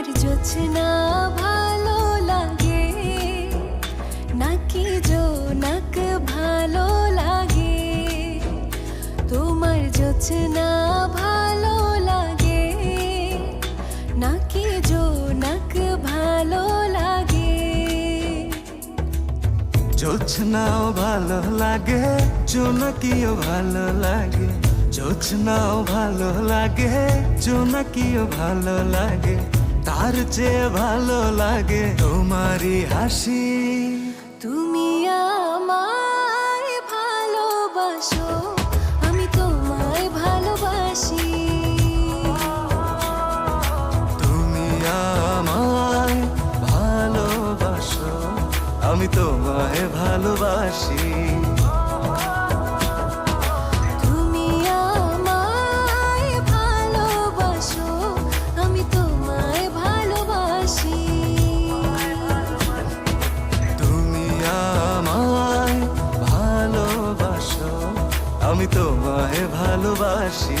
তোমার জোছনা ভালো লাগে। নাকি জোনাক ভালো লাগে? তোমার জোছনা ভালো লাগে। নাকি জোনাক ভালো লাগে? জোছনাও ভালো লাগে, জোনাকিও ভালো লাগে। জোছনাও ভালো লাগে, জোনাকিও ভালো লাগে। তার চেয়ে ভালো লাগে তোমারই হাসি। তুমি আমায় ভালোবাসো আমি তোমায় ভালোবাসি। তুমি আমায় ভালোবাসো আমি তোমায় ভালোবাসি। আমি তোমায় ভালোবাসি।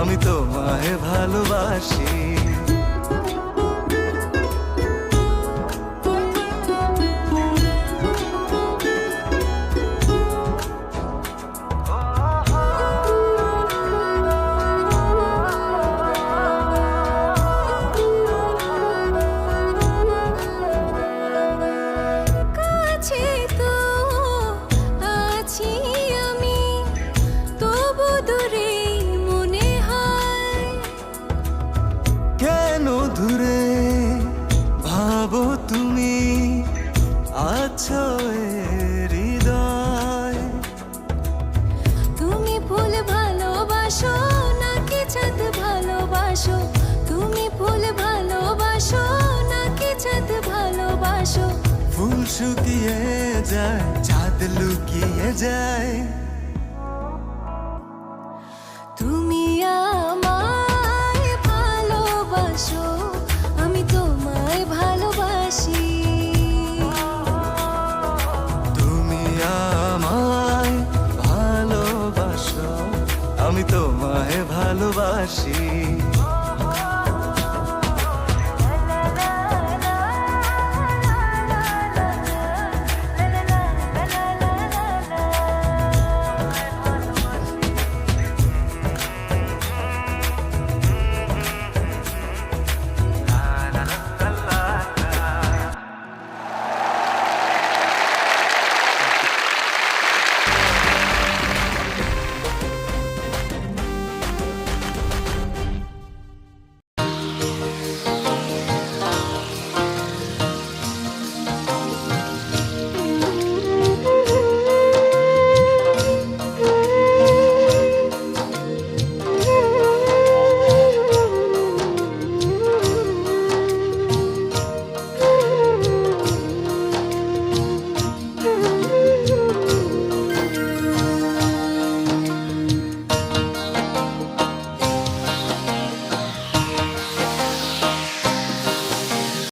আমি তোমায় ভালোবাসি। হৃদয়। তুমি ফুল ভালোবাসো নাকি চাঁদ ভালোবাসো? তুমি ফুল ভালোবাসো নাকি চাঁদ ভালোবাসো? ফুল শুকিয়ে যায় চাঁদ লুকিয়ে যায়। আমি তোমায় ভালোবাসি।